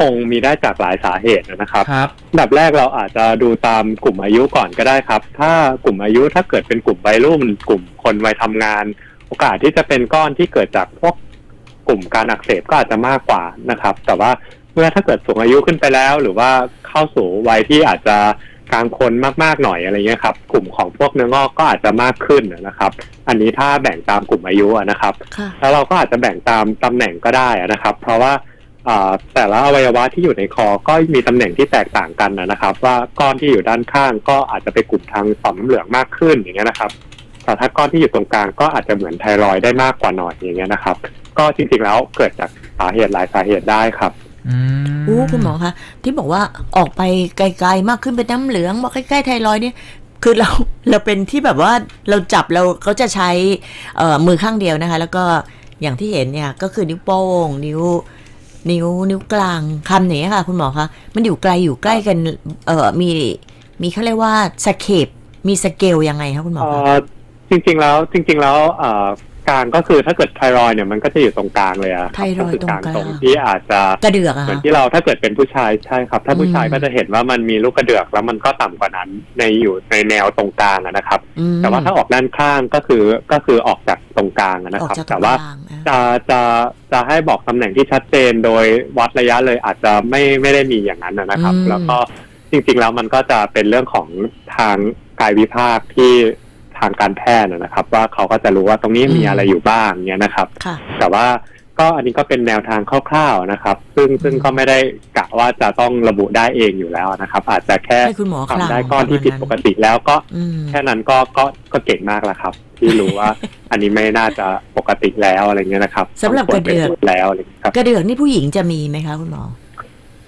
คงมีได้จากหลายสาเหตุนะครับครับ อันดับแรกเราอาจจะดูตามกลุ่มอายุก่อนก็ได้ครับ ถ้ากลุ่มอายุถ้าเกิดเป็นกลุ่มวัยรุ่น กลุ่มคนวัยทำงาน โอกาสที่จะเป็นก้อนที่เกิดจากพวกกลุ่มการอักเสบก็อาจจะมากกว่านะครับ แต่ว่าเมื่อถ้าเกิดสูงอายุขึ้นไปแล้ว หรือว่าเข้าสู่วัยที่อาจจะกลางคนมากๆหน่อยอะไรเงี้ยครับกลุ่มของพวกเนื้องอกก็อาจจะมากขึ้นนะครับ อันนี้ถ้าแบ่งตามกลุ่มอายุอะนะครับ ค่ะ แล้วเราก็อาจจะแบ่งตามตำแหน่งก็ได้นะครับ เพราะว่าอ่า แต่ละอวัยวะที่อยู่ในคอก็มีตำแหน่งที่แตกต่างกันนะครับ ว่าก้อนที่อยู่ด้านข้างก็อาจจะไปกลุ่มทางต่อมน้ำเหลืองมากขึ้นอย่างเงี้ยนะครับแต่ถ้าก้อนที่อยู่ตรงกลางก็อาจจะเหมือนไทรอยด์ได้มากกว่าหน่อยอย่างเงี้ยนะครับ ก็จริงๆแล้วเกิดจากสาเหตุหลายสาเหตุได้ครับอืมอู้คุณหมอคะที่บอกว่าออกไปไกลๆมากขึ้นเป็นน้ำเหลืองบอกใกล้ๆไทรอยด์เนี่ยคือเราเราเป็นที่แบบว่าเราจับเราเขาจะใช้เอ่อมือข้างเดียวนะคะ แล้วก็อย่างที่เห็นเนี่ยก็คือนิ้วโป้งนิ้ว นิ้วนิ้วกลางคำไหนค่ะ คุณหมอคะมันอยู่ไกลอยู่ใกล้กัน เอ่อมีมีเขาเรียกว่าสเคปมีสเกลยังไงคะคุณหมอเอ่คะอจริงๆแล้วจริง ๆ แล้วเอ่อ กลางก็คือถ้าเกิดไทรอยด์เนี่ยมันก็จะอยู่ตรงกลางเลยอะไทรอยด์ตรงกลางตรงที่อาจจะกระเดือกอะเหมือนคะที่เราถ้าเกิดเป็นผู้ชายใช่ครับ ถ้าผู้ชายอืมก็จะเห็นว่ามันมีลูกกระเดือกแล้วมันก็ต่ำกว่านั้นในอยู่ในแนวตรงกลางอะนะครับอืมแต่ว่าถ้าออกด้านข้างก็คือก็คือออกจากตรงกลางอะนะออกครับจากตรแต่งว่ากลางอะจะจะจะให้บอกตำแหน่งที่ชัดเจนโดยวัดระยะเลยอาจจะไม่ไม่ได้มีอย่างนั้นอะนะครับอืมแล้วก็จริงๆแล้วมันก็จะเป็นเรื่องของทางกายวิภาคที่ ทางการแพทย์อะนะครับ ว่าเขาก็จะรู้ว่าตรงนี้มีอะไรอยู่บ้างเนี่ยนะครับค่ะแต่ว่าก็อันนี้ก็เป็นแนวทางคร่าวๆนะครับ ซึ่งซึ่งก็ไม่ได้กะว่าจะต้องระบุได้เองอยู่แล้วนะครับ อาจจะแค่ให้คุณหมอคลางทำได้ก้อนที่ประมาณผิดปกติแล้วก็อืมแค่นั้นก็ก็ก็เก่งมากแล้วครับ ที่รู้ว่าอันนี้ไม่น่าจะปกติแล้วอะไรเงี้ยนะครับสำหรับกระเดือกต้องควไปตวจแล้วอะไรเงี้ยครับกระเดือกนี่ผู้หญิงจะมีไหมคะคุณหมอ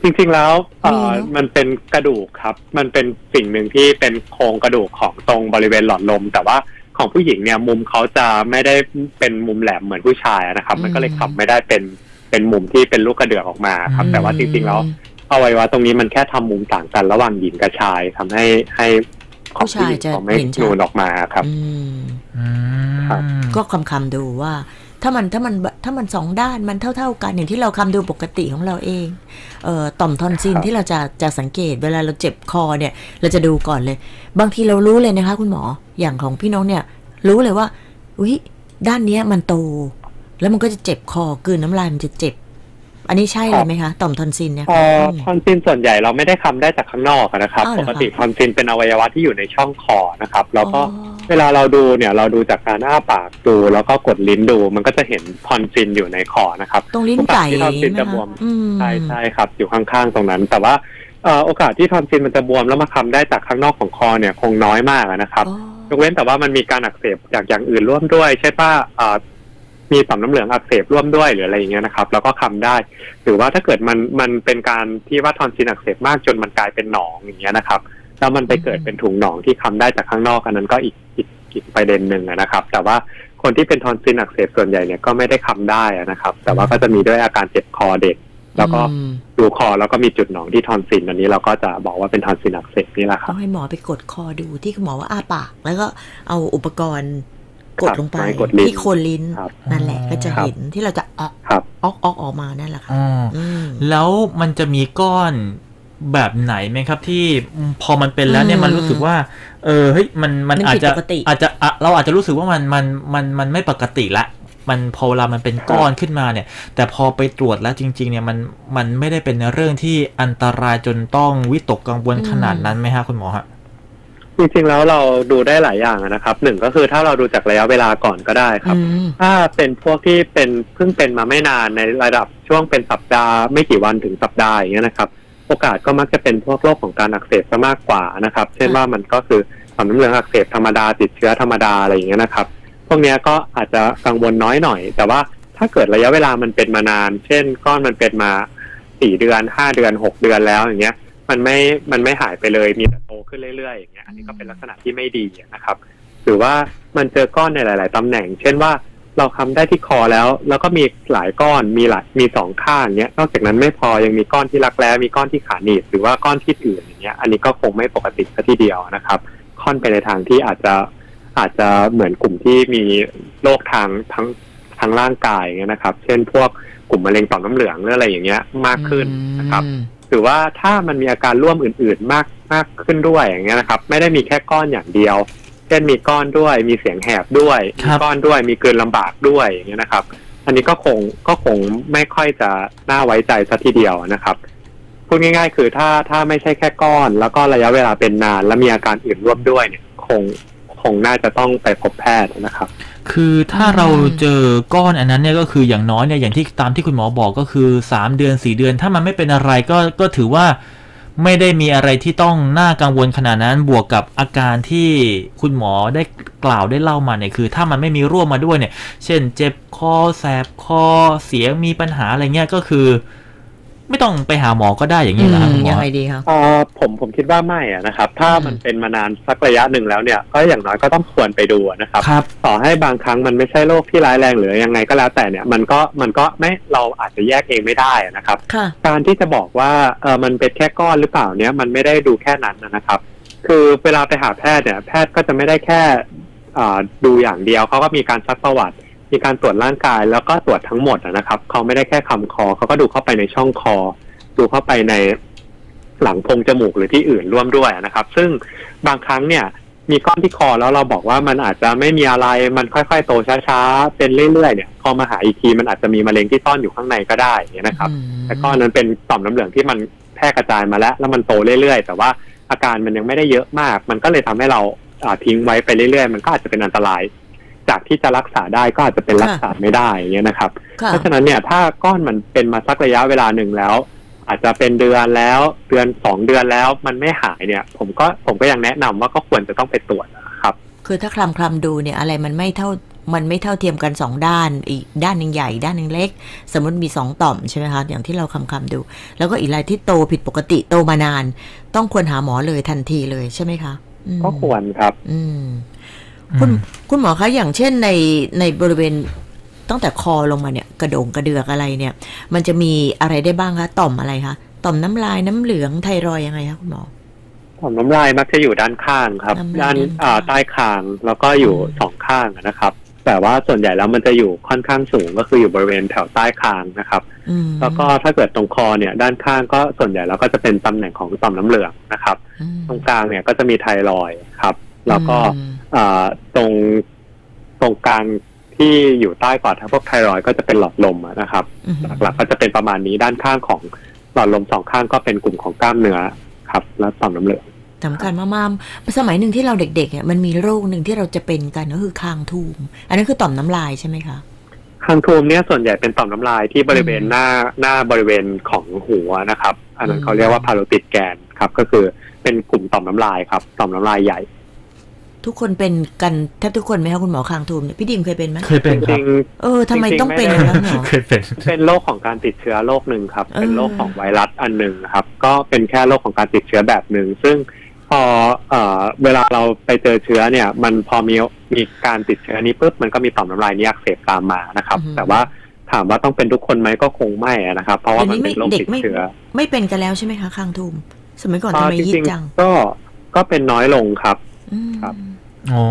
จริงๆแล้วเอ่อมีเนอะ มันเป็นกระดูกครับ มันเป็นสิ่งหนึ่งที่เป็นโครงกระดูกของตรงบริเวณหลอดลม แต่ว่าของผู้หญิงเนี่ยมุมเขาจะไม่ได้เป็นมุมแหลมเหมือนผู้ชายนะครับ มันก็เลยขับไม่ได้เป็นเป็นมุมที่เป็นลูกกระเดือกออกมาครับ แต่ว่าจริงๆแล้ว อวัยวะตรงนี้มันแค่ทำมุมต่างกันระหว่างหญิงกับชายทำให้ให้ของผู้หญิงผู้ชายจะเขาไม่เห็นชัดนูนออกมาครับ อืม อืมครับก็คำคำๆดูว่า ถ้ามันถ้ามันถ้ามันสองด้านมันเท่า ๆ กันอย่างที่เราคำดูปกติของเราเองเอ่อต่อมทอนซิลครับที่เราจะจะสังเกตเวลาเราเจ็บคอเนี่ย เราจะดูก่อนเลย บางทีเรารู้เลยนะคะ คุณหมออย่างของพี่น้องเนี่ย รู้เลยว่าอุ้ยด้านเนี้ยมันโต แล้วมันก็จะเจ็บคอกลืนน้ำลายมันจะเจ็บ อันนี้ใช่เลยไหมคะ ต่อมทอนซิลเนี่ยเอ่อมทอนซิลส่วนใหญ่เราไม่ได้คำได้จากข้างนอกอะนะครับ อ้าวเหรปอคะ กติทอนซิลเป็นอวัยวะที่อยู่ในช่องคอนะครับ แล้วก็อ๋อ เวลาเราดูเนี่ยเราดูจากการอ้าปากดู แล้วก็กดลิ้นดู มันก็จะเห็นทอนซิลอยู่ในคอนะครับตรงลิ้นไก่โอกาสที่ทอนซิลนะจะบวคะมอืมใช่ใช่ครับ อยู่ข้างๆตรงนั้น แต่ว่าเอ่อโอกาสที่ทอนซิลมันจะบวมแล้วมาคำได้จากข้างนอกของคอเนี่ยคงน้อยมากอะนะครับอ๋อยกเว้นแต่ว่ามันมีการอักเสบจากอย่างอื่นร่วมด้วย ใช่ป่ะอ่ามีต่อมน้ำเหลืองอักเสบร่วมด้วยหรืออะไรอย่างเงี้ยนะครับแล้วก็คำได้ หรือว่าถ้าเกิดมันมันเป็นการที่ว่าทอนซิลอักเสบมากจนมันกลายเป็นหนองอย่างเงี้ยนะครับ แล้วมันไปเกิดเป็นถุงหนองที่คำได้จากข้างนอกอันนั้นก็อีกอีกอีกประเด็นหนึ่งอะนะครับ แต่ว่าคนที่เป็นทอนซิลอักเสบส่วนใหญ่เนี่ยก็ไม่ได้คำได้อะนะครับ แต่ว่าก็จะมีด้วยอาการเจ็บคอเด็ก แล้วก็อืมดูคอแล้วก็มีจุดหนองที่ทอนซิลอันนี้เราก็จะบอกว่าเป็นทอนซิลอักเสบนี่แหละคต้รัอบงให้หมอไปกดคอดูที่คุณหมอว่าอ้าปาก แล้วก็เอาอุปกรณ์กดลงไปครับกดลิ้นที่โคนลิ้นครับนั่นแหละก็จะครับเห็นที่เราจะออกครับออกออกออกมานั่นแหละค่ะอ๋ออืมแล้วมันจะมีก้อน แบบไหนไหมครับที่พอมันเป็นแล้วเนี่ยอืมมันรู้สึกว่า เออเฮ้ยมันมันมันอาจผิดจะปกติอาจจะอะเราอาจจะรู้สึกว่ามันมันมันมันไม่ปกติละมันพอเวลามันเป็นก้อนขึ้นมาเนี่ย แต่พอไปตรวจแล้วจริง ๆ เนี่ยมันมันไม่ได้เป็นเรื่องที่อันตรายจนต้องวิตกกังวลขนาดนั้นไหมฮะคุณหมอฮะจริงๆแล้วเราดูได้หลายอย่างอะนะครับหนึ่งก็คือถ้าเราดูจากระยะเวลาก่อนก็ได้ครับอืมถ้าเป็นพวกที่เป็นเพิ่งเป็นมาไม่นานในระดับช่วงเป็นสัปดาห์ไม่กี่วันถึงสัปดาห์อย่างเงี้ยนะครับ โอกาสก็มักจะเป็นพวกโรคของการอักเสบซะมากกว่านะครับ เช่นว่ามันก็คือต่อมน้ำเหลืองอักเสบธรรมดาติดเชื้อธรรมดาอะไรอย่างเงี้ยนะครับ พวกเนี้ยก็อาจจะกังวลน้อยหน่อย แต่ว่าถ้าเกิดระยะเวลามันเป็นมานาน เช่น ก้อนมันเป็นมาสี่เดือนห้าเดือนหกเดือนแล้วอย่างเงี้ย มันไม่มันไม่หายไปเลยมีแต่โตขึ้นเรื่อยๆอย่างเงี้ยอันนี้ก็เป็นลักษณะที่ไม่ดีนะครับ หรือว่ามันเจอก้อนในหลาย ๆตำแหน่ง เช่นว่า เราคำได้ที่คอแล้ว แล้วก็มีหลายก้อนมีหลายมีสองข้างเนี้ยนอกจากนั้นไม่พอยังมีก้อนที่รักแร้มีก้อนที่ขาหนีบหรือว่าก้อนที่อื่นอย่างเงี้ย อันนี้ก็คงไม่ปกติซะทีเดียวนะครับ ค่อนไปในทางที่อาจจะอาจจะเหมือนกลุ่มที่มีโรคทางทั้งทางร่างกายเงี้ยนะครับ เช่นพวกกลุ่มมะเร็งต่อมน้ำเหลืองหรืออะไรอย่างเงี้ยมากขึ้นนะครับหรือว่าถ้ามันมีอาการร่วมอื่น ๆ มากมากขึ้นด้วยอย่างเงี้ยนะครับ ไม่ได้มีแค่ก้อนอย่างเดียว เช่นมีก้อนด้วย มีเสียงแหบด้วยครัมีบก้อนด้วยมีเกินลำบากด้วยอย่างเงี้ยนะครับ อันนี้ก็คงก็คงไม่ค่อยจะน่าไว้ใจสัทีเดียวนะครับพูดง่าย ๆ คือถ้าถ้าไม่ใช่แค่ก้อน แล้วก็ระยะเวลาเป็นนาน แล้วมีอาการอื่นร่วมด้วยเนี่ยคงคงน่าจะต้องไปพบแพทย์นะครับ คือถ้าเราเจอก้อนอันนั้นเนี่ยก็คืออย่างน้อยเนี่ยอย่างที่ตามที่คุณหมอบอกก็คือ 3 เดือน 4 เดือน ถ้ามันไม่เป็นอะไรก็ก็ถือว่า ไม่ได้มีอะไรที่ต้องน่ากังวลขนาดนั้นบวกกับอาการที่คุณหมอได้กล่าวได้เล่ามาเนี่ยคือ ถ้ามันไม่มีร่วมมาด้วยเนี่ย เช่นเจ็บคอแสบคอเสียงมีปัญหาอะไรเงี้ยก็คือ ไม่ต้องไปหาหมอก็ได้อย่างนี้เหรอครับคุณหมยัองไงดีคะเอ่อผมผมคิดว่าไม่อะนะครับ ถ้าอืมมันเป็นมานานสักระยะหนึ่งแล้วเนี่ยก็อย่างน้อยก็ต้องควรไปดูนะครับ ครับ ต่อให้บางครั้งมันไม่ใช่โรคที่ร้ายแรงหรือยังไงก็แล้วแต่เนี่ยมันก็มันก็ไม่เราอาจจะแยกเองไม่ได้นะครับ ค่ะ การที่จะบอกว่าเออมันเป็นแค่ก้อนหรือเปล่าเนี่ยมันไม่ได้ดูแค่นั้นนะครับ คือเวลาไปหาแพทย์เนี่ยแพทย์ก็จะไม่ได้แค่อ่าดูอย่างเดียวเขาก็มีการซักประวัติ มีการตรวจร่างกายแล้วก็ตรวจทั้งหมดอะนะครับเขาไม่ได้แค่คำคอเขาก็ดูเข้าไปในช่องคอ ดูเข้าไปในหลังโพรงจมูกหรือที่อื่นร่วมด้วยนะครับ ซึ่งบางครั้งเนี่ย มีก้อนที่คอแล้วเราบอกว่ามันอาจจะไม่มีอะไรมันค่อยๆ โตช้าๆเป็นเรื่อยๆเนี่ยพอมาหาอีกทีมันอาจจะมีมะเร็งที่ซ่อนอยู่ข้างในก็ได้อย่างเงี้ยนะครับอืมแต่ก้อนนั้นเป็นต่อมน้ำเหลืองที่มันแพร่กระจายมาแล้ว แล้วมันโตเรื่อยๆ แต่ว่าอาการมันยังไม่ได้เยอะมาก มันก็เลยทำให้เราอ่าทิ้งไว้ไปเรื่อยๆ มันก็อาจจะเป็นอันตราย จากที่จะรักษาได้ก็อาจจะเป็นรักษาไม่ได้อย่างเงี้ยนะครับค่ะเพราะฉะนั้นเนี่ยถ้าก้อนมันเป็นมาสักระยะเวลาหนึ่งแล้ว อาจจะเป็นเดือนแล้วเดือนสองเดือนแล้วมันไม่หายเนี่ย ผมก็ผมก็ยังแนะนำว่าก็ควรจะต้องไปตรวจนะครับ คือถ้าคลำคลำดูเนี่ยอะไรมันไม่เท่ามันไม่เท่าเทียมกันสองด้าน อีกด้านหนึ่งใหญ่อีกด้านหนึ่งเล็ก สมมติมีสองต่อมใช่ไหมคะ อย่างที่เราคำคำดู แล้วก็อีกรายที่โตผิดปกติโตมานาน ต้องควรหาหมอเลยทันทีเลยใช่ไหมคะอืมก็ควรครับ อืม คุณคุณหมอคะอย่างเช่นในในบริเวณตั้งแต่คอลงมาเนี่ยกระโดงกระเดือกอะไรเนี่ย มันจะมีอะไรได้บ้างคะต่อมอะไรคะต่อมน้ำลายน้ำเหลืองไทรอยด์ยังไงคะคุณหมอผมน้ำลายมักจะอยู่ด้านข้างครับน้ำลายด้านด้านข้างอ่าใต้คางแล้วก็อยู่อืมสองข้างนะครับ แต่ว่าส่วนใหญ่แล้วมันจะอยู่ค่อนข้างสูงก็คืออยู่บริเวณแถวใต้คางนะครับอืมแล้วก็ถ้าเกิดตรงคอเนี่ย ด้านข้างก็ส่วนใหญ่แล้วก็จะเป็นตำแหน่งของต่อมน้ำเหลืองนะครับอืมตรงกลางเนี่ยก็จะมีไทรอยด์ครับ แล้วก็อืมอ่า ตรงตรงกลางที่อยู่ใต้ปอดทั้งพวกไทรอยด์ก็จะเป็นหลอดลมอะนะครับอืมหลักๆก็จะเป็นประมาณนี้ด้านข้างของหลอดลมสองข้างก็เป็นกลุ่มของกล้ามเนื้อครับ และต่อมน้ำเหลืองสำคัญมากๆสมัยหนึ่งที่เราเด็กๆเนี่ยมันมีโรคหนึ่งที่เราจะเป็นกันก็คือคางทูม อันนั้นคือต่อมน้ำลายใช่ไหมคะคางทูมเนี่ยส่วนใหญ่เป็นต่อมน้ำลายที่บริเวณอืมหน้าหน้าบริเวณของหัวนะครับ อันนั้อืนมเขาเรียกว่าพาโรติดแกนครับ ก็คือเป็นกลุ่มต่อมน้ำลายครับ ต่อมน้ำลายใหญ่ ทุกคนเป็นกันแทบทุกคนไหมคะคุณหมอคางทูมเนี่ยพี่ดิมเคยเป็นไหมเคยเป็นจครัริบงเออทำไมต้องเป็นคะหมอเคยเป็น ๆเป็นโรคของการติดเชื้อโรคหนึ่งครับ เป็นโรคเออของไวรัสอันหนึ่งครับ ก็เป็นแค่โรคของการติดเชื้อแบบหนึ่งซึ่งพอเอ่อเวลาเราไปเจอเชื้อเนี่ย มันพอมีมีการติดเชื้อนี้ปุ๊บมันก็มีต่อมน้ำลายนี้อักเสบตามมานะครับแต่ว่าถามว่าต้องเป็นทุกคนไหมก็คงไม่อะนะครับ เพราะว่ามันเป็นโรคติดเชื้อ ไม่เป็นกันแล้วใช่ไหมคะคางทูมสมัยก่อนทำอ่าไมจยิดริงจังๆก็ก็เป็นน้อยลงครับอืม ครับ อ๋อ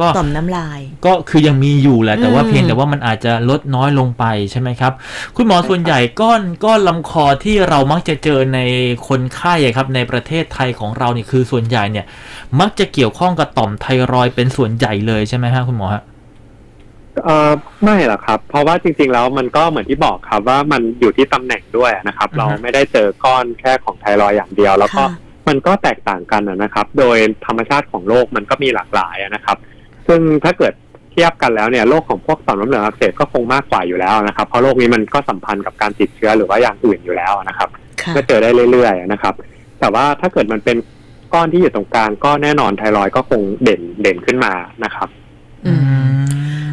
ก็ต่อมน้ำลาย ก็คือยังมีอยู่แหละ แต่ว่าอืมเพียงแต่ว่ามันอาจจะลดน้อยลงไปใช่ไหมครับ คุณหมอส่วนใหญ่ก้อนก้อนลำคอที่เรามักจะเจอในคนไข้อะครับ ในประเทศไทยของเรานี่คือส่วนใหญ่เนี่ย มักจะเกี่ยวข้องกับต่อมไทรอยด์เป็นส่วนใหญ่เลยใช่ไหมฮะคุณหมอฮะเอ่อไม่หรอกครับ เพราะว่าจริง ๆ แล้วมันก็เหมือนที่บอกครับว่ามันอยู่ที่ตำแหน่งด้วยนะครับอือฮึเราไม่ได้เจอก้อนแค่ของไทรอยด์อย่างเดียว แล้วก็ค่ะ มันก็แตกต่างกันนะครับ โดยธรรมชาติของโรคมันก็มีหลากหลายนะครับ ซึ่งถ้าเกิดเทียบกันแล้วเนี่ยโรคของพวกต่อมน้ำเหลืองอักเสบก็คงมากกว่าอยู่แล้วนะครับ เพราะโรคนี้มันก็สัมพันธ์กับการติดเชื้อหรือว่าอย่างอื่นอยู่แล้วนะครับค่ะก็เจอได้เรื่อยๆนะครับ แต่ว่าถ้าเกิดมันเป็นก้อนที่อยู่ตรงกลางก็แน่นอนไทรอยด์ก็คงเด่นเด่นขึ้นมานะครับอืม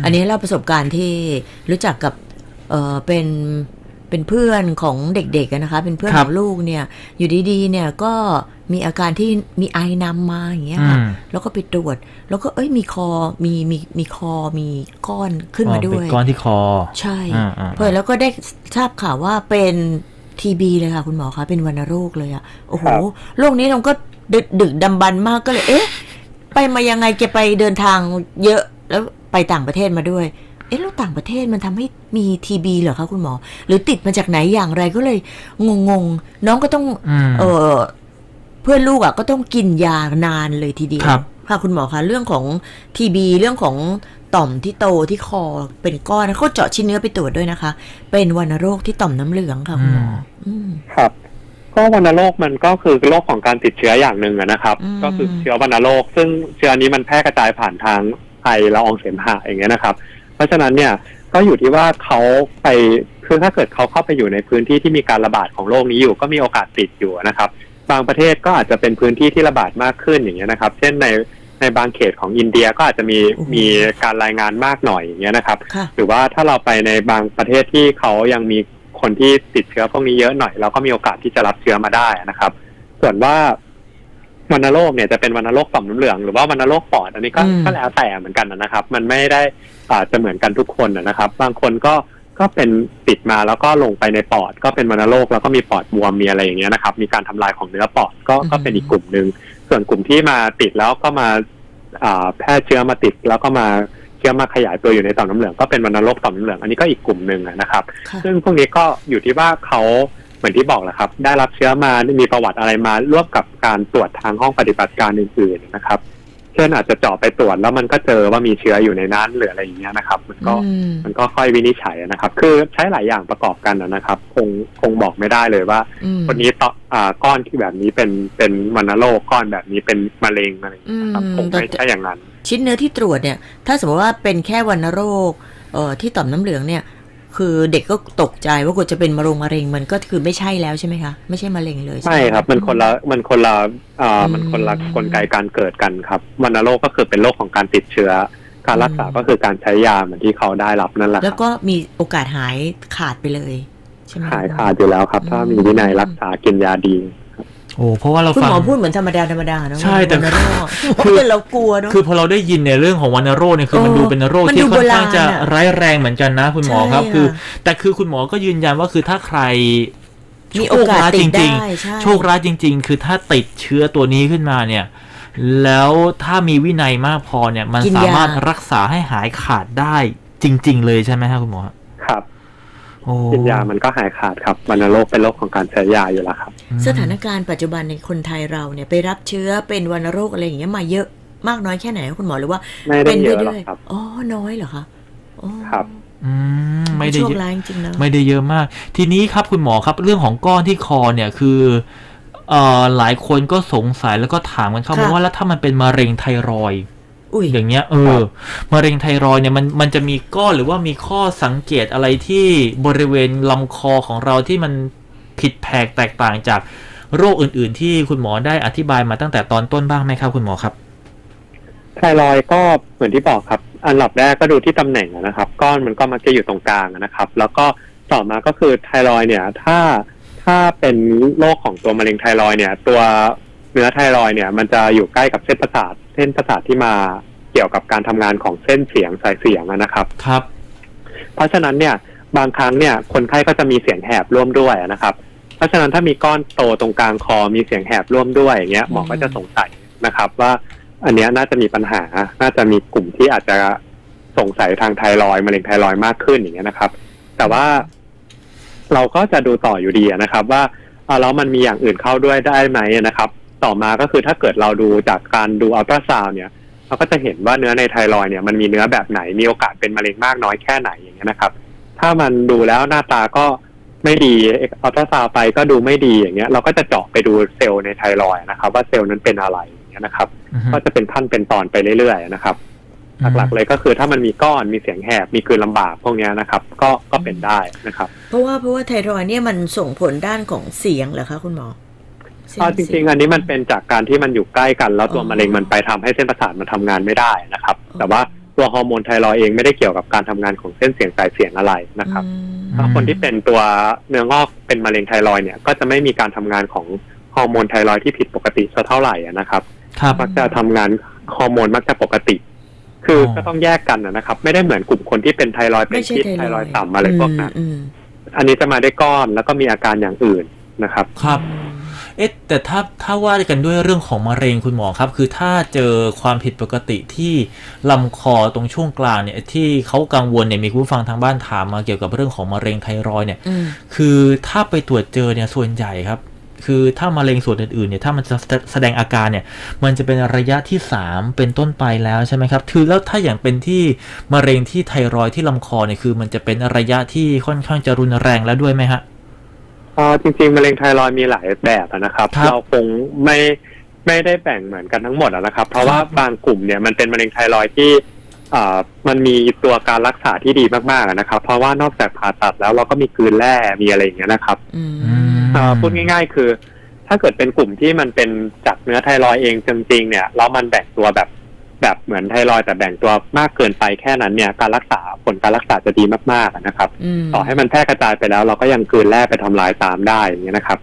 อันนี้เราประสบการณ์ที่รู้จักกับเออเป็นเป็นเพื่อนของเด็กๆอะนะคะ เป็นเพื่อนครัขบองลูกเนี่ย อยู่ดีๆ เนี่ยก็ มีอาการที่มีไอนำมาอย่างเงี้ยอืค่ะมแล้วก็ไปตรวจ แล้วก็เอ้ยมีคอมีมีมีคอมีก้อนขึ้นมาด้เป็วยนก้อนที่คอ ใช่อ่าอ่าเพื่อแล้วก็ได้ทราบข่าวว่าเป็นทีบีเลยค่ะ คุณหมอคะเป็นวัณโรคเลยอะโอ้โหครับโรคนี้เราก็ดึกดึกดำบรรพ์มากก็เลย เอ๊ะ ไปมายังไงแกไปเดินทางเยอะแล้วไปต่างประเทศมาด้วย เอ๊ะแล้วต่างประเทศมันทำให้มีทีบีเหรอคะคุณหมอ หรือติดมาจากไหนอย่างไรก็เลยงงๆน้องก็ต้องอืมเออเพื่อนลูกอะก็ต้องกินยานานเลยทีเดียวครับ ค่ะคุณหมอคะเรื่องของทีบีเรื่องของต่อมที่โตที่คอเป็นก้อนเขาเจาะชิ้นเนื้อไปตรวจด้วยนะคะ เป็นวัณโรคที่ต่อมน้ำเหลืองค่ะคุณหมออืมครับ ก็วัณโรคมันก็คือโรคของการติดเชื้ออย่างหนึ่งอะนะครับอืมก็คือเชื้อวัณโรค ซึ่งเชื้อนี้มันแพร่กระจายผ่านทางไอละอองเสมหะอย่างเงี้ยนะครับ เพราะฉะนั้นเนี่ยก็อยู่ที่ว่าเขาไปคือถ้าเกิดเขาเข้าไปอยู่ในพื้นที่ที่มีการระบาดของโรคนี้อยู่ ก็มีโอกาสติดอยู่นะครับ บางประเทศก็อาจจะเป็นพื้นที่ที่ระบาดมากขึ้นอย่างเงี้ยนะครับ เช่นในในบางเขตของอินเดียก็อาจจะมีโอ้โหมีการรายงานมากหน่อยอย่างเงี้ยนะครับค่ะหรือว่าถ้าเราไปในบางประเทศที่เขายังมีคนที่ติดเชื้อพวกนี้เยอะหน่อย เราก็มีโอกาสที่จะรับเชื้อมาได้นะครับ ส่วนว่าวัณโรคเนี่ยจะเป็นวัณโรคต่อมน้ำเหลืองหรือว่าวัณโรคปอดอันนี้ก็อืมก็แล้วแต่เหมือนกันนะครับ มันไม่ได้อาจะเหมือนกันทุกคนนะครับ บางคนก็ ก็เป็นติดมาแล้วก็ลงไปในปอด ก็เป็นวัณโรคแล้วก็มีปอดบวมมีอะไรอย่างเงี้ยนะครับ มีการทำลายของเนื้อปอดก็ก็เป็นอีกกลุ่มหนึ่งส่วนกลุ่มที่มาติดแล้วก็มาอ่าแพร่เชื้อมาติดแล้วก็มาเชื้อมาขยายตัวอยู่ในต่อมน้ำเหลืองก็เป็นวัณโรคต่อมน้ำเหลืองอันนี้ก็อีกกลุ่มหนึ่งอะนะครับค่ะซึ่งพวกนี้ก็อยู่ที่ว่าเขาเหมือนที่บอกแหละครับ ได้รับเชื้อมามีประวัติอะไรมาร่วมกับการตรวจทางห้องปฏิบัติการอื่น ๆนะครับ เช่นอาจจะเจาะไปตรวจแล้วมันก็เจอว่ามีเชื้ออยู่ในนั้นหรืออะไรอย่างเงี้ยนะครับ มันก็อืมมันก็ค่อยวินิจฉัยนะครับ คือใช้หลายอย่างประกอบกันนะครับ คงคงบอกไม่ได้เลยว่าอืมคนนี้ต่ออ่าก้อนที่แบบนี้เป็นเป็นวัณโรคก้อนแบบนี้เป็นมะเร็งอะไรอย่างเงี้ยนะครับอืมคงไม่ใช่อย่างนั้น ชิ้นเนื้อที่ตรวจเนี่ย ถ้าสมมติว่าเป็นแค่วัณโรคเอ่อที่ต่อมน้ำเหลืองเนี่ย คือเด็กก็ตกใจว่ากลัวจะเป็นมะเร็งมะเร็งมันก็คือไม่ใช่แล้วใช่ไหมคะไม่ใช่มะเร็งเลยใช่ใช่ไหมครับ มันคนละมันคนละอ่าอืมมันคนละกลไกการเกิดกันครับวัณโรคก็คือเป็นโรคของการติดเชื้อ การรักษาอืมก็คือการใช้ยาเหมือนที่เขาได้รับนั่นแหละคแล้วรับก็มีโอกาสหายขาดไปเลยใช่ไหมหายขาดอยู่แล้วครับ ถ้ามีวินัยรักษากินยาดี โอ้เพราะว่าเราคุณฟัหงมอพูดเหมือนธรรมดาธรรมดาเนอะใช่แต่วัณโรคคือคือเรากลัวเนาะ คือพอเราได้ยินในเรื่องของวัณโรคเนี่ยคือมันเออดูเป็นโรคมันที่ดูค่อนข้างโบราณจะอะร้ายแรงเหมือนกันนะ คุณหมอครับ ใช่คืออะแต่คือคุณหมอก็ยืนยันว่าคือถ้าใครมีโอกาสโชคร้ายติจดได้ริงใช่ๆโชคร้ายจริง ๆ คือถ้าติดเชื้อตัวนี้ขึ้นมาเนี่ย แล้วถ้ามีวินัยมากพอเนี่ย มันกินสามารถยารักษาให้หายขาดได้จริง ๆ เลยใช่ไหมครับคุณหมอ ครับโอ้ กินยามันก็หายขาดครับวัณโรคเป็นโรคของการใช้ยาอยู่แล้วครับ สถานการณ์ปัจจุบันในคนไทยเราเนี่ยไปรับเชื้อเป็นวัณโรคอะไรอย่างเงี้ยมาเยอะมากน้อยแค่ไหนคะคุณหมอหรือว่าไม่ได้เป็นเยอะหรเรื่อกอยครับๆอ๋อน้อยเหรอคะอ๋อครับอืมไม่ได้โชเยคอะร้ายจริงๆนะไม่ได้เยอะมาก ทีนี้ครับคุณหมอครับเรื่องของก้อนที่คอเนี่ยคือเอ่อหลายคนก็สงสัยแล้วก็ถามกันเข้ามาว่าแล้วถ้ามันเป็นมะเร็งไทรอยด์ อุ้ยอย่างเงี้ยเออมะเร็งไทรอยด์เนี่ยมันมันจะมีก้อนหรือว่ามีข้อสังเกตอะไรที่บริเวณลำคอของเราที่มันผิดแผกแตกต่างจากโรคอื่น ๆ ที่คุณหมอได้อธิบายมาตั้งแต่ตอนต้นบ้างไหมครับ คุณหมอครับไทรอยด์ก็เหมือนที่บอกครับ อันดับแรกก็ดูที่ตำแหน่งอะนะครับ ก้อนมันก็มักจะอยู่ตรงกลางอะนะครับ แล้วก็ต่อมาก็คือไทรอยด์เนี่ย ถ้าถ้าเป็นโรคของตัวมะเร็งไทรอยด์เนี่ย ตัวเนื้อไทรอยด์เนี่ย มันจะอยู่ใกล้กับเส้นประสาท เส้นประสาทที่มาเกี่ยวกับการทำงานของเส้นเสียงสายเสียงอะนะครับ ครับ เพราะฉะนั้นเนี่ยบางครั้งเนี่ยคนไข้ก็จะมีเสียงแหบร่วมด้วยนะครับ เพราะฉะนั้นถ้ามีก้อนโตตรงกลางคอมีเสียงแหบร่วมด้วยอย่างเงี้ยหมอก็จะสงสัยนะครับ ว่าอันเนี้ยน่าจะมีปัญหา น่าจะมีกลุ่มที่อาจจะสงสัยทางไทรอยด์มะเร็งไทรอยด์มากขึ้นอย่างเงี้ยนะครับ แต่ว่าเราก็จะดูต่ออยู่ดีอะนะครับว่าอ่าแล้วมันมีอย่างอื่นเข้าด้วยได้ไหมนะครับ ต่อมาก็คือถ้าเกิดเราดูจากการดูอัลตราซาวเนี่ยเราก็จะเห็นว่าเนื้อในไทรอยด์เนี่ยมันมีเนื้อแบบไหนมีโอกาสเป็นมะเร็งมากน้อยแค่ไหนอย่างเงี้ยนะครับ ถ้ามันดูแล้วหน้าตาก็ไม่ดีอัลตราซาวด์ไปก็ดูไม่ดีอย่างเงี้ย เราก็จะเจาะไปดูเซลล์ในไทรอยด์นะครับ ว่าเซลล์นั้นเป็นอะไรอย่างเงี้ยนะครับอือฮึก็จะเป็นขั้นเป็นตอนไปเรื่อยๆนะครับหลักๆเลยก็คือถ้ามันมีก้อนมีเสียงแหบมีกลืนลำบากพวกเนี้ยนะครับ ก็ก็เป็นได้นะครับ เพราะว่าเพราะว่าไทรอยด์เนี่ยมันส่งผลด้านของเสียงเหรอคะคุณหมอ เส้นเอาจเสีริยงๆ อันนี้มันเป็นจากการที่มันอยู่ใกล้กัน แล้วตัวอ๋อมะเร็งมันไปทำให้เส้นประสาทมันทำงานไม่ได้นะครับอ๋อแต่ว่าตัวฮอร์โมนไทรอยด์เองไม่ได้เกี่ยวกับการทำงานของเส้นเสียงสายเสียงอะไรนะครับอืมถ้าคนที่เป็นตัวเนื้องอกเป็นมะเร็งไทรอยด์เนี่ยก็จะไม่มีการทำงานของฮอร์โมนไทรอยด์ที่ผิดปกติสักเท่าไหร่อะนะครับครับมักจะทำงานฮอร์โมนมักจะปกติ คือออก็ต้องแยกกันอะนะครับ ไม่ได้เหมือนกลุ่มคนที่เป็นไทรอยด์เป็ไม่นใช่พิษไทไทรรออยยด์ด์ต่ำอะไรพวกนั้นอืมอันนี้จะมาได้ก้อนแล้วก็มีอาการอย่างอื่นนะครับ ครับ เอ๊ะแต่ถ้าถ้าว่ากันด้วยเรื่องของมะเร็งคุณหมอครับ คือถ้าเจอความผิดปกติที่ลำคอตรงช่วงกลางเนี่ยที่เขากังวลเนี่ยมีคุณผู้ฟังทางบ้านถามมาเกี่ยวกับเรื่องของมะเร็งไทรอยด์เนี่ยอืมคือถ้าไปตรวจเจอเนี่ยส่วนใหญ่ครับ คือถ้ามะเร็งส่วนอื่นๆเนี่ยถ้ามันจะแสดงอาการเนี่ย มันจะเป็นระยะที่ 3 เป็นต้นไปแล้วใช่ไหมครับคือแล้วถ้าอย่างเป็นที่มะเร็งที่ไทรอยด์ที่ลำคอเนี่ยคือ มันจะเป็นระยะที่ค่อนข้างจะรุนแรงแล้วด้วยไหมฮะเอ่อจริงๆมะเร็งไทรอยด์มีหลายแบบอะนะครับ ครับ เราคงไม่ไม่ได้แบ่งเหมือนกันทั้งหมดอะนะครับ เพราะว่าบางกลุ่มเนี่ยมันเป็นมะเร็งไทรอยด์ที่อ่ามันมีตัวการรักษาที่ดีมากๆอะนะครับ เพราะว่านอกจากผ่าตัดแล้วเราก็มีกลืนแร่มีอะไรอย่างเงี้ยนะครับอืมเอ่อพูดง่าย ๆ คือ ถ้าเกิดเป็นกลุ่มที่มันเป็นจากเนื้อไทรอยด์เองจริงๆเนี่ยแล้วมันแบ่งตัวแบบ แบบเหมือนไทรอยด์แต่แบ่งตัวมากเกินไปแค่นั้นเนี่ยการรักษาผลการรักษาจะดีมากๆอะนะครับอืมต่อให้มันแพร่กระจายไปแล้ว เราก็ยังกลืนแร่ไปทำลายตามได้อย่างเงี้ยนะครับ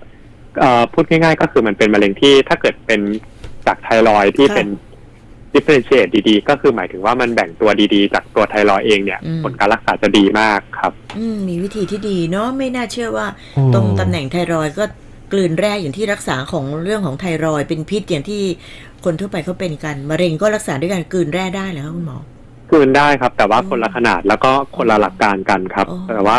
เอ่อพูดง่ายๆ ก็คือมันเป็นมะเร็งที่ถ้าเกิดเป็นจากไทรอยด์ที่ค่ะเป็น differentiate ดีๆ ก็คือหมายถึงว่ามันแบ่งตัวดีๆ จากตัวไทรอยด์เองเนี่ยอืมผลการรักษาจะดีมากครับ อืมมีวิธีที่ดีเนาะไม่น่าเชื่อว่าโอ้ตรงตำแหน่งไทรอยด์ก็กลืนแร่อย่างที่รักษาของเรื่องของไทรอยด์เป็นพิษอย่างที่ คนทั่วไปเขาเป็นกันมะเร็งก็รักษาด้วยการกลืนแร่ได้เหรอคะคุณหมอ กลืนได้ครับ แต่ว่าอืมคนละขนาดแล้วก็คนละหลักการกันครับอ๋อแต่ว่า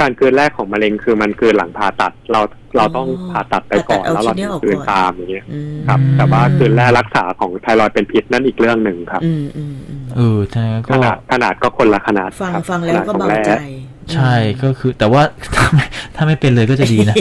การกลืนแรกของมะเร็งคือมันกลืนหลังผ่าตัด เราเราต้องอ๋อผ่าตัดไปก่อนผ่าตัดเอาแล้วเราชิ้นเนื้ถึองออกกลืนก่อนตามอย่างเงี้ยอืมครับ แต่ว่ากลืนแรรักษาของไทรอยด์เป็นพิษนั่นอีกเรื่องหนึ่งครับ อืมอืมอืมเออใช่ขก็นาดขนาดก็คนละขนาดฟังครับฟังแล้วก็ขนดของเบาแร่ใจ ใช่ก็คือแต่ว่าถ้าไม่ถ้าไม่เป็นเลยก็จะดีนะ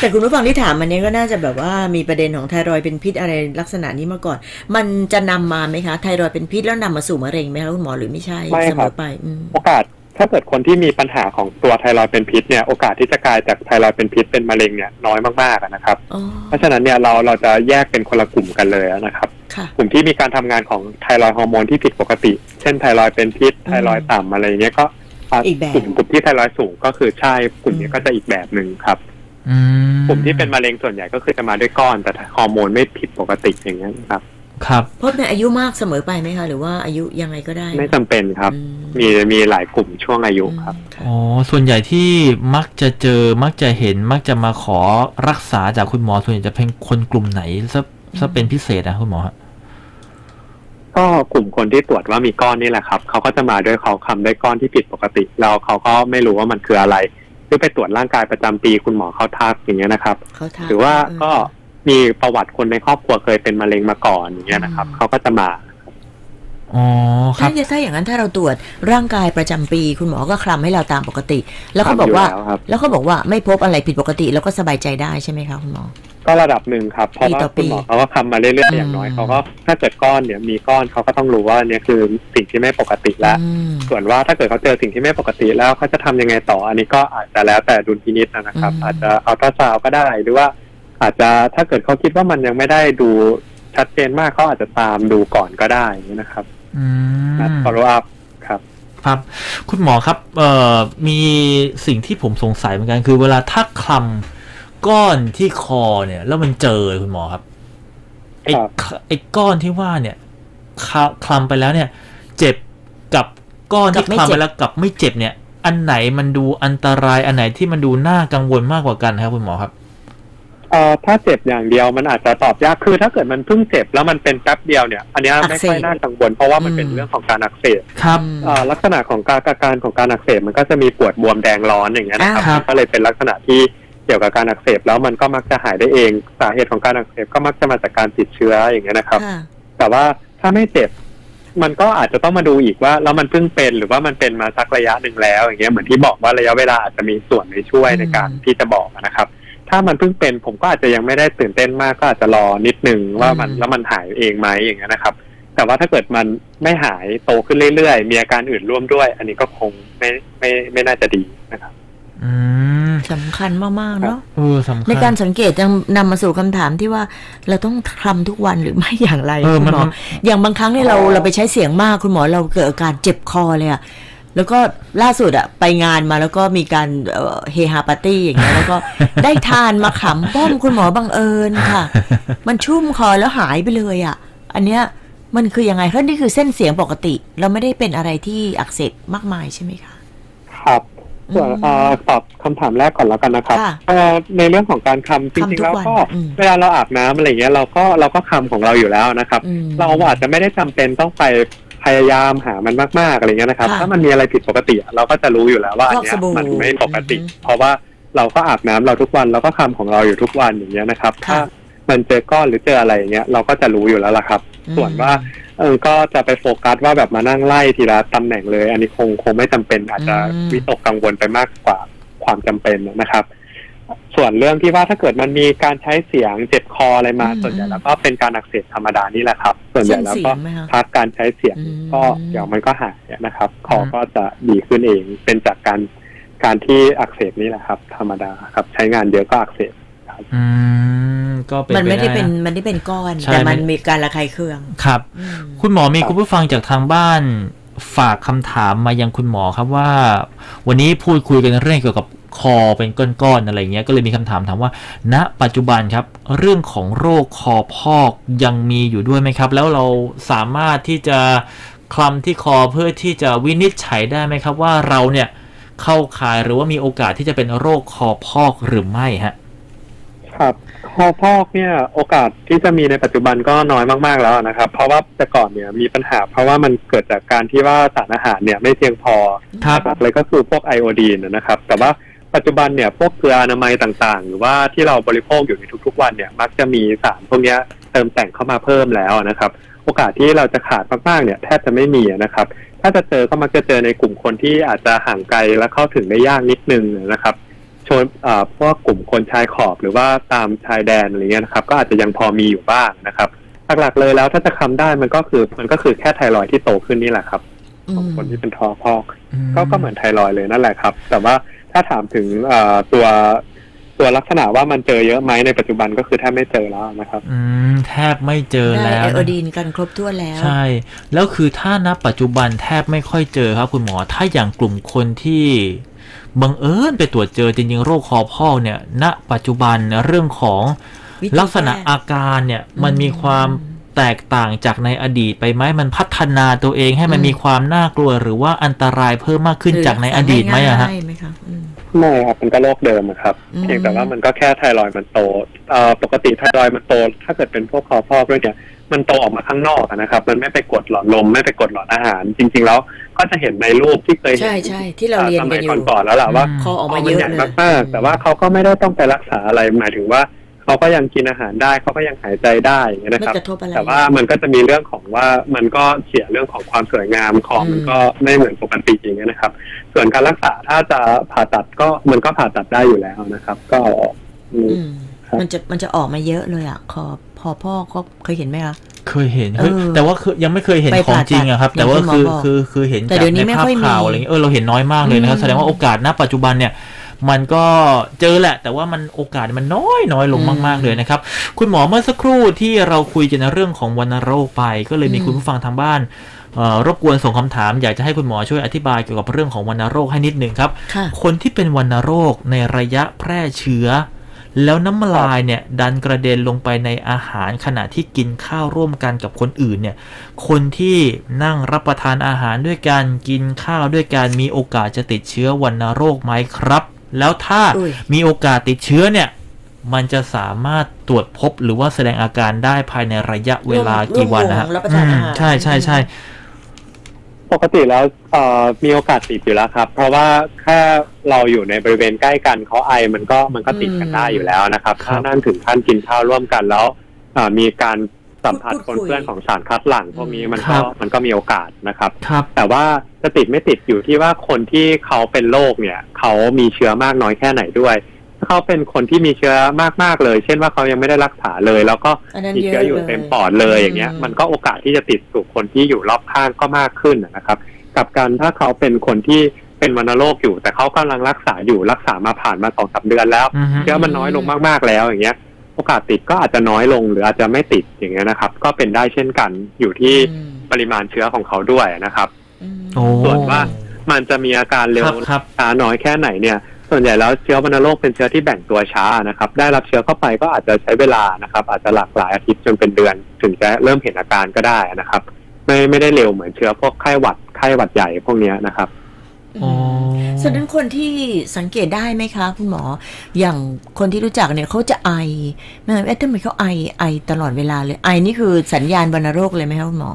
แต่คุณผู้ฟังที่ถามมันเนี้ยก็น่าจะแบบว่ามีประเด็นของไทรอยด์เป็นพิษอะไรลักษณะนี้มาก่อน มันจะนำมาไหมคะไทรอยด์เป็นพิษแล้วนำมาสู่มะเร็งไหมคะคุณหมอหรือไม่ใช่ไม่เสคมรับอไปอืมโอกาสถ้าเกิดคนที่มีปัญหาของตัวไทรอยด์เป็นพิษเนี่ยโอกาสที่จะกลายจากไทรอยด์เป็นพิษเป็นมะเร็งเนี่ยน้อยมากๆอะนะครับอ๋อเพราะฉะนั้นเนี่ยเราเราจะแยกเป็นคนละกลุ่มกันเลยนะครับค่ะกลุ่มที่มีการทำงานของไทรอยด์ฮอร์โมนที่ผิดปกติ เช่นไทรอยด์เป็นพิษไทรอยด์ต่ำอะไรอย่างเงี้ยก็ะ อีกแบบกลุ่มกลุ่มที่ไทรอยด์สูงก็คือใช่กลุ่มนี้ก็จะอีกแบบหนึ่งครับอืมกลุ่มที่เป็นมะเร็งส่วนใหญ่ก็คือจะมาด้วยก้อน แต่ฮอร์โมนไม่ผิดปกติอย่างเงี้ยครับ ครับพบในอายุมากเสมอไปไหมคะ หรือว่าอายุยังไงก็ได้ไม่จำเป็นครับ อืมมีมีหลายกลุ่มช่วงอายุครับค่ะอ๋อส่วนใหญ่ที่มักจะเจอมักจะเห็นมักจะมาขอรักษาจากคุณหมอส่วนใหญ่จะเป็นคนกลุ่มไหนซะซะเป็นพิเศษนะคุณหมอฮะ ก็กลุ่มคนที่ตรวจว่ามีก้อนนี่แหละครับเขาก็จะมาด้วยเขาคำด้วยก้อนที่ผิดปกติ แล้วเขาก็ไม่รู้ว่ามันคืออะไรหรือไปตรวจร่างกายประจำปีคุณหมอเขาทักอย่างเงี้ยนะครับเขาทาหรือว่าเออก็มีประวัติคนในครอบครัวเคยเป็นมะเร็งมาก่อนอย่างเงี้ยนะครับอืมเขาก็จะมาอ๋อครัถ้าบถ้าอย่างนั้นถ้าเราตรวจร่างกายประจำปี คุณหมอก็คลำให้เราตามปกติ แล้วเขาบอกว่าทำอยู่แล้วครับแล้วเขาบอกว่าไม่พบอะไรผิดปกติ แล้วก็สบายใจได้ใช่ไหมคะคุณหมอ ก็ระดับหนึ่งครับ เพราะว่าปีต่อปีคุณหมอเขาก็ทำมาเรื่อยๆอย่างน้อยอืมเขาก็ถ้าเกิดก้อนเนี่ยมีก้อนเขาก็ต้องรู้ว่าเนี่ยคือสิ่งที่ไม่ปกติแล้วอืมส่วนว่าถ้าเกิดเขาเจอสิ่งที่ไม่ปกติแล้วเขาจะทำยังไงต่อ อันนี้ก็อาจจะแล้วแต่ดุลพินิจนะครับอืมอาจจะอัลตราซาวด์ก็ได้หรือว่า อาจจะถ้าเกิดเขาคิดว่ามันยังไม่ได้ดูชัดเจนมากเขาอาจจะตามดูก่อนก็ได้นะครับอืนัดม follow up ครับครับคุณหมอครับเอ่อมีสิ่งที่ผมสงสัยเหมือนกันคือเวลาถ้าคลำ ก้อนที่คอเนี่ย แล้วมันเจอคุณหมอครับไอ้ครับ ไอ้ก้อนที่ว่าเนี่ยคลคลำไปแล้วเนี่ย เจ็บกับก้อนกัที่บไม่คลำเจ็ไปบ แล้วกับไม่เจ็บเนี่ย อันไหนมันดูอันตรายอันไหนที่มันดูน่ากังวลมากกว่ากันครับคุณหมอครับ เอ่อถ้าเจ็บอย่างเดียวมันอาจจะตอบยากคือถ้าเกิดมันเพิ่งเจ็บแล้วมันเป็นแป๊บเดียวเนี่ย อันเนี้ยอักไม่เสบค่อยน่ากังวลเพราะว่ามันเป็นอืมเรื่องของการอักเสบครับอืมเอ่อลักษณะของการอาการของการอักเสบมันก็จะมีปวดบวมแดงร้อนอย่างเงี้ยนะครับอ่าครับ มันก็เลยเป็นลักษณะที่ เกี่ยวกับการอักเสบแล้วมันก็มักจะหายได้เอง สาเหตุของการอักเสบก็มักจะมาจากการติดเชื้ออย่างเงี้ยนะครับค่ะแต่ว่าถ้าไม่เจ็บมันก็อาจจะต้องมาดูอีกว่าแล้วมันเพิ่งเป็นหรือว่ามันเป็นมาสักระยะหนึ่งแล้วอย่างเงี้ยเหมือนที่บอกว่าระยะเวลาอาจจะมีส่วนในช่วยในการอืมที่จะบอกนะครับ ถ้ามันเพิ่งเป็นผมก็อาจจะยังไม่ได้ตื่นเต้นมากก็อาจจะรอนิดนึงว่ามันอืมแล้วมันหายเองไหมอย่างเงี้ยนะครับ แต่ว่าถ้าเกิดมันไม่หายโตขึ้นเรื่อยๆ มีอาการอื่นร่วมด้วย อันนี้ก็คงไม่ไม่ไม่น่าจะดีนะครับ อืมสำคัญมาก ๆ เนาะเออสำคัญในการสังเกตยังนำมาสู่คำถามที่ว่าเราต้องทำทุกวันหรือไม่อย่างไรเออคุมัณนหมอมันอย่างบางครั้งเนี่ยเราเราไปใช้เสียงมากคุณหมอเราเกิดอาการเจ็บคอเลยอะแล้วก็ล่าสุดอะไปงานมาแล้วก็มีการเอ่อเฮฮาปาร์ตี้อย่างเงี้ยแล้วก็ได้ทานมาขำป้อมคุณหมอบังเอิญค่ะ มันชุ่มคอแล้วหายไปเลยอะอันเนี้ยมันคือยังไงเพราะนี่คือเส้นเสียงปกติ เราไม่ได้เป็นอะไรที่อักเสบมากมายใช่ไหมคะ ครับ ส่วนอืมเอ่อตอบคำถามแรกก่อนแล้วกันนะครับค่ะเอ่อในเรื่องของการคำจริงๆแล้วก็คำทุกวันอืมเวลาเราอาบน้ำอะไรเงี้ยเราก็เราก็คำของเราอยู่แล้วนะครับอืมเราอาจจะไม่ได้จำเป็นต้องไปพยายามหามันมากๆอะไรเงี้ยนะครับค่ะถ้ามันมีอะไรผิดปกติอะเราก็จะรู้อยู่แล้วว่าอันเนี้ฟอกสยบู่มันไม่ปกติอืมเพราะว่าเราก็อาบน้ำเราทุกวันเราก็คำของเราอยู่ทุกวันอย่างเงี้ยนะครับค่ะถ้ามันเจอก้อนหรือเจออะไรอย่างเงี้ยเราก็จะรู้อยู่แล้วล่ะครับ ส่วนว่า เออก็จะไปโฟกัสว่าแบบมานั่งไล่ทีละตำแหน่งเลย อันนี้คงคงไม่จำเป็นอาจจะอืมวิตกกังวลไปมากกว่าความจำเป็นนะครับ ส่วนเรื่องที่ว่าถ้าเกิดมันมีการใช้เสียงเจ็บคออะไรมาอืมส่วนใหญ่แล้วก็เป็นการอักเสบธรรมดานี่แหละครับ ส่วนใหญ่แล้วก็เส้นเสียงไหมคะพักการใช้เสียงอืมก็เดี๋ยวมันก็หายนะครับ คอก็จะดีขึ้นเองเป็นจากการการที่อักเสบนี่แหละครับ ธรรมดาครับ ใช้งานเยอะก็อักเสบอืม ก็เป็นมันไม่ได้ปเป็นะมันไม่ได้เป็นก้อนใช่แต่มันไม่มีการระคายเคืองครับอืมคุณหมอมีครับคุณผู้ฟังจากทางบ้านฝากคำถามมายังคุณหมอครับว่า วันนี้พูดคุยกันเรื่องเกี่ยวกับคอเป็นก้อนๆอะไรเงี้ยก็เลยมีคำถามถามว่า ณ ปัจจุบันครับ เรื่องของโรคคอพอกยังมีอยู่ด้วยไหมครับ แล้วเราสามารถที่จะคลำที่คอเพื่อที่จะวินิจฉัยได้ไหมครับ ว่าเราเนี่ยเข้าข่ายหรือว่ามีโอกาสที่จะเป็นโรคคอพอกหรือไม่ฮะ ครับ คอพอกเนี่ยโอกาสที่จะมีในปัจจุบันก็น้อยมากๆแล้วนะครับ เพราะว่าแต่ก่อนเนี่ยมีปัญหา เพราะว่ามันเกิดจากการที่ว่าสารอาหารเนี่ยไม่เพียงพอครับหลักๆเลยก็คือพวกไอโอดีนนะครับ แต่ว่าปัจจุบันเนี่ยพวกเกลืออนามัยต่างๆ หรือว่าที่เราบริโภคอยู่ในทุกๆวันเนี่ยมักจะมีสารพวกเนี้ยเติมแต่งเข้ามาเพิ่มแล้วนะครับ โอกาสที่เราจะขาดมากๆเนี่ยแทบจะไม่มีนะครับ ถ้าจะเจอก็มักจะเจอในกลุ่มคนที่อาจจะห่างไกลและเข้าถึงได้ยากนิดนึงนะครับ ชนอ่าพวกกลุ่มคนชายขอบหรือว่าตามชายแดนอะไรเงี้ยนะครับ ก็อาจจะยังพอมีอยู่บ้างนะครับหลักๆเลยแล้วถ้าจะคำได้มันก็คือมันก็คือแค่ไทรอยด์ที่โตขึ้นนี่แหละครับอืของมคนที่เป็นทอพอกก็ก็เหมือนไทรอยด์เลยนั่นแหละครับ แต่ว่าถ้าถามถึงเอ่อตัวตัวลักษณะว่ามันเจอเยอะไหมในปัจจุบันก็คือแทบไม่เจอแล้วนะครับ อืมแทบไม่เจอได้แล้วไอนะโอดีนกันครบถ้วนแล้ว ใช่ แล้วคือถ้าณปัจจุบันแทบไม่ค่อยเจอครับคุณหมอ ถ้าอย่างกลุ่มคนที่ บังเอิญไปตรวจเจอจริงๆโรคคอพอกเนี่ยณปัจจุบันเรื่องของวิธีลักษณะแก้อาการเนี่ยอืมมันมีความแตกต่างจากในอดีตไปไหมมันพัฒนาตัวเองให้มันอืมมีความน่ากลัวหรือว่าอันตรายเพิ่มมากขึ้นคือจากในอดีตไหมอะฮะง่ายๆไหมคะอืมไม่ครับมันก็โรคเดิมอะครับอืมเพียงแต่ว่ามันก็แค่ไทรอยด์มันโตเอ่อปกติไทรอยด์มันโต ถ้าเกิดเป็นพวกคอพอกด้วยเนี่ย มันโตออกมาข้างนอกอะนะครับ มันไม่ไปกดหลอดลมไม่ไปกดหลอดอาหาร จริง ๆ แล้วก็จะเห็นในรูปที่เคยเห็นใช่ใช่ที่เราเรียนสกัมันยอยู่ก่อนๆแล้วแหละว่าคอออกมามัเยอะใหญ่เลยมากๆแต่ว่าเขาก็ไม่ได้ต้องไปรักษาอะไรหมายถึงว่าเขาก็ยังกินอาหารได้เขาก็ยังหายใจได้อย่างเงี้ยไม่นะครับกระทบอะไรแต่ว่ามันก็จะมีเรื่องของว่ามันก็เสียเรื่องของความสวยงามของมันก็ไม่เหมือนปกติอย่างเงี้ยนะครับ ส่วนการรักษาถ้าจะผ่าตัดก็มันก็ผ่าตัดได้อยู่แล้วนะครับ ก็เอาออกอืมอืมครับมันจะมันจะออกมาเยอะเลยอะคอ พอพ่อก็เคยเห็นไหมคะ เคยเห็นเคยเออแต่ว่าคือยังไม่เคยเห็นไปของผ่าตัดจริงอะครับ แต่ว่าอย่างที่คือหมอบอกคือคือเห็นแต่จากเดี๋ยวนี้ในไม่ภาพค่อยมีข่าวอะไรเงี้ยเออเราเห็นน้อยมากเลยนะครับอืมแสดงว่าโอกาสณปัจจุบันเนี่ย มันก็เจอแหละ แต่ว่ามันโอกาสมันน้อยน้อยลงอืมมากๆเลยนะครับ คุณหมอเมื่อสักครู่ที่เราคุยกันในเรื่องของวัณโรคไป ก็เลยมีอืม คุณผู้ฟังทางบ้านเอ่อรบกวนส่งคำถาม อยากจะให้คุณหมอช่วยอธิบายเกี่ยวกับเรื่องของวัณโรคให้นิดหนึ่งครับ ค่ะ คนที่เป็นวัณโรคในระยะแพร่เชื้อ แล้วน้ำลายเนี่ยดันกระเด็นลงไปในอาหารขณะที่กินข้าวร่วมกันกับคนอื่นเนี่ยคนที่นั่งรับประทานอาหารด้วยกันกินข้าวด้วยกันมีโอกาสจะติดเชื้อวัณโรคไหมครับ แล้วถ้าอุ้ยมีโอกาสติดเชื้อเนี่ยมันจะสามารถตรวจพบหรือว่าแสดงอาการได้ภายในระยะเวลากี่วันนะฮะร่วมวงรับประทานอาหารอืมใช่ใช่ใช่ ปกติแล้วเอ่อมีโอกาสติดอยู่แล้วครับ เพราะว่าแค่เราอยู่ในบริเวณใกล้กันเขาไอมันก็มันก็ติดกันได้อยู่แล้วนะครับครับถ้านั่นถึงขั้นกินข้าวร่วมกันแล้วอ่ามีการสัมผัสพูปดนคุยเปื้อนของสารคัดหลั่งพวกนี้มันครัก็บ มันก็มีโอกาสนะครับ ครับ แต่ว่าจะติดไม่ติดอยู่ที่ว่าคนที่เขาเป็นโรคเนี่ยเขามีเชื้อมากน้อยแค่ไหนด้วยถ้า เขาเป็นคนที่มีเชื้อมากๆเลย เช่นว่าเขายังไม่ได้รักษาเลย แล้วก็อันนั้นมีเยอะเชื้ออยู่เลยเต็มปอดเลยอย่างเงี้ย อืม มันก็โอกาสที่จะติดสู่คนที่อยู่รอบข้างก็มากขึ้นนะครับกับการถ้าเขาเป็นคนที่เป็นวัณโรคอยู่ แต่เขากำลังรักษาอยู่รักษามาผ่านมาสองสามเดือนแล้ว อือฮึ เชื้อมันน้อยลงมากๆแล้วอย่างเงี้ย โอกาสติดก็อาจจะน้อยลงหรืออาจจะไม่ติดอย่างเงี้ยนะครับ ก็เป็นได้เช่นกันอยู่ที่อืมปริมาณเชื้อของเขาด้วยนะครับ อืม โอ้ ส่วนว่า มันจะมีอาการเร็ควรับครับ ช้าน้อยแค่ไหนเนี่ย ส่วนใหญ่แล้วเชื้อวัณโรคเป็นเชื้อที่แบ่งตัวช้านะครับ ได้รับเชื้อเข้าไปก็อาจจะใช้เวลานะครับ อาจจะหลากหลายอาทิตย์จนเป็นเดือน ถึงจะเริ่มเห็นอาการก็ได้นะครับ ไม่ไม่ได้เร็วเหมือนเชื้อพวกไข้หวัดไข้หวัดใหญ่พวกเนี้ยนะครับอ๋อฉะนั้นคนที่สังเกตได้ไหมคะ คุณหมอ อย่างคนที่รู้จักเนี่ยเขาจะไอแม่เอ๊ะทำไมเขาไอไอตลอดเวลาเลยไอนี่คือสัญญาณวัณโรคเลยไหมคะคุณหมอ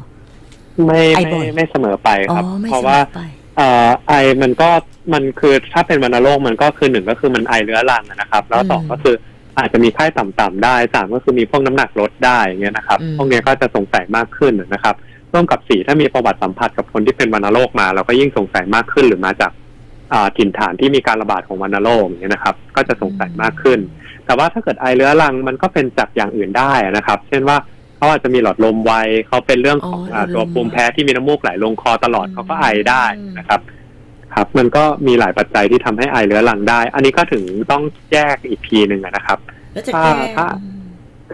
ไม่ไอไม่บ่อยไม่เสมอไปอ๋อครับไม่เพราะสมว่าอไป เอ่อไอมันก็มันคือถ้าเป็นวัณโรคมันก็คือหนึ่งก็คือมันไอเรื้อรังอะนะครับ แล้วสองอืมก็คืออาจจะมีไข้ต่ำๆได้สามก็คือมีพวกน้ำหนักลดได้อย่างเงี้ยนะครับอืมพวกเนี้ยก็จะสงสัยมากขึ้นนะครับร่วมกับสี่ถ้ามีประวัติสัมผัสกับคนที่เป็นวัณโรคมา เราก็ยิ่งสงสัยมากขึ้นหรือมาจากอ่าถิ่นฐานที่มีการระบาดของวัณโรคอย่างเงี้ยนะครับ ก็จะสงสัยมากขึ้น แต่ว่าถ้าเกิดไอเรื้อรังมันก็เป็นจากอย่างอื่นได้นะครับ เช่นว่า เขาอาจจะมีหลอดลมไวเขาเป็นเรื่องของอ๋ออ่าหลอดลมตัวภูมิแพ้ที่มีน้ำมูกไหลลงคอตลอดอืม เขาก็ไอได้นะครับ ครับ มันก็มีหลายปัจจัยที่ทำให้ไอเรื้อรังได้ อันนี้ก็ถึงต้องแยกอีกทีหนึ่งอะนะครับ แล้วจะถ้าแก้ถ้า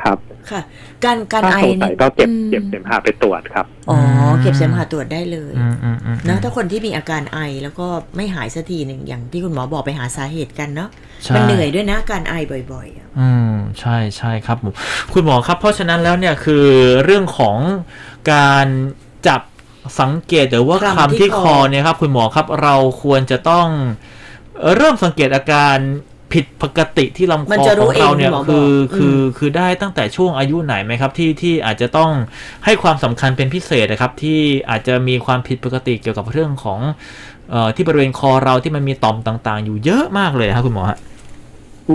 ครับ ค่ะ การการถ้าไอสงสัเนี่ยยก็เก็บอืมเก็บเสมหะไปตรวจครับ อ๋อ เก็บเสมหะตรวจได้เลยอืมอืมอืมนะถ้าคนที่มีอาการไอแล้วก็ไม่หายสักทีหนึ่งอย่างที่คุณหมอบอกไปหาสาเหตุกันเนาะใช่มันเหนื่อยด้วยนะการไอบ่อยๆอะอืมใช่ใช่ครับผมคุณหมอครับ เพราะฉะนั้นแล้วเนี่ยคือเรื่องของการจับสังเกตหรือว่าคำที่คอเนี่ยครับ คุณหมอครับเราควรจะต้องเอ่อเริ่มสังเกตอาการ ผิดปกติที่ลำคมันอจะขรู้องเราเนี่ยเองคุณหมอคือบอกคือมคือได้ตั้งแต่ช่วงอายุไหนไหมครับ ที่ที่อาจจะต้องให้ความสำคัญเป็นพิเศษนะครับ ที่อาจจะมีความผิดปกติเกี่ยวกับเรื่องของเอ่อที่บริเวณคอเราที่มันมีต่อมต่างๆ อยู่เยอะมากเลยครับคุณหมอฮะ